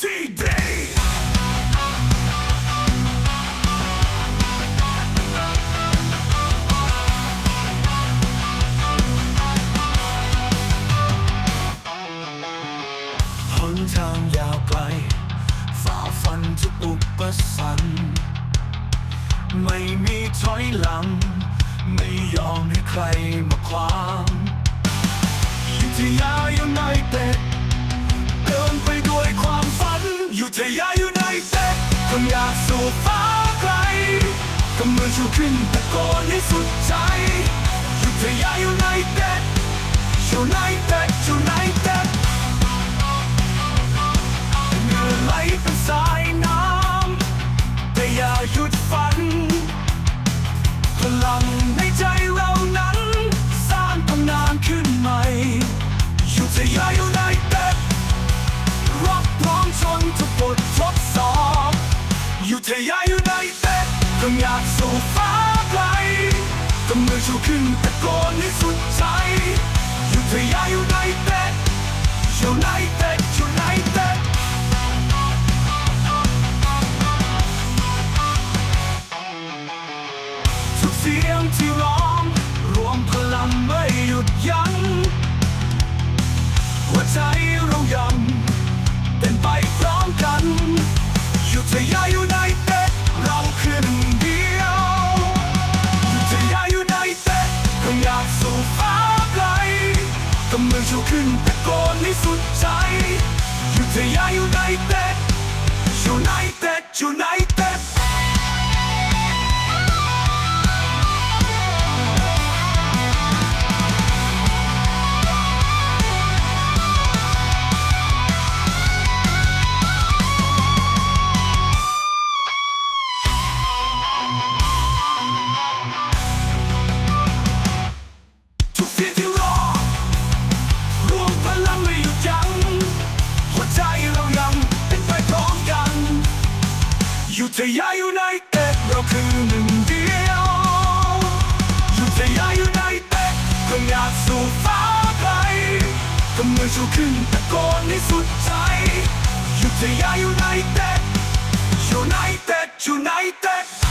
MTD หนทางยาวไกล ฝ่าฟันทุกอุปสรรคไม่มีถอยหลัง ไม่ยอมให้ใครมาขวางยุทธยาอยู่ในเต็ คนอยากสู่ฟ้าไกลกำมือชูขึ้นตะโกนให้สุดใจอยุธยาอยู่ในเต็ดอยู่ในเต็ด ทยาอยู่ในเต็ดต้องอยากสู่ฟ้าไกลต้องมือชูขึ้นตะโกนให้สุดใจอยู่ทยาอยู่ในเต็ดยู่ในเต็ดยู่ในเต็ดทุกเสียงที่ร้อง รวมพลังไม่หยุดยั้ง ขึ้นตะโกนให้สุดใจอยุธยาอยู่ในเต็ดอยู่ในเต็ดอยู่ในเต็ดทุกเสียงที่ ทยาอยู่ในเต็ดเราคือหนึ่งเดียวอยู่ทยาอยู่ในเต็ดก็อยานสู่ฟ้าไกลกำมือชูขึ้นตะโกนในสุดใจอยู่ทยาอยู่ในเต็ดอยู่ในเต็ดอยู่ในเต็ด